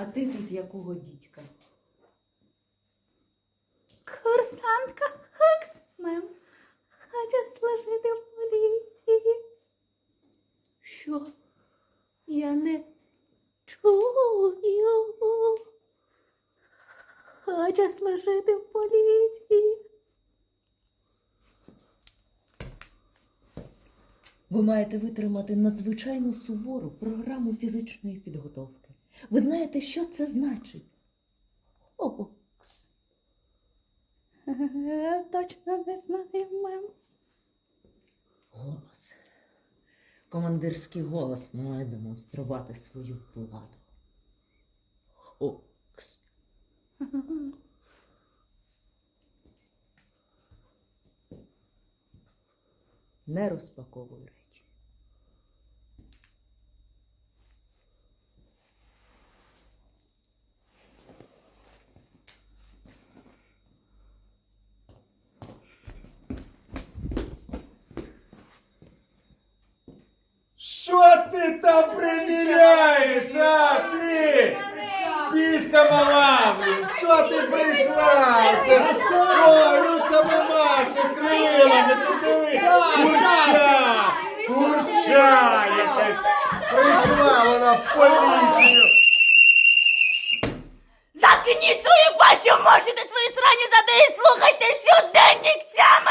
А ти тут якого дідька? Курсантка Хакс, мем. Хочу служити в поліції. Що? Я не чую. Хочу служити в поліції. Ви маєте витримати надзвичайно сувору програму фізичної підготовки. Ви знаєте, що це значить? Окс. Точно не знаю, мем. Голос. Командирський голос має демонструвати свою владу. Окс. Не розпаковуй речі. Що ти там приміряєш, а ти? Піська мала, блін, що ти прийшла? Це ой, руса мамаша, крилами, ти диви, курча, курча якась. Прийшла вона в поліцію. Заткніть свою пащу, можете свої срані задеї, слухайте сюди, нікчами!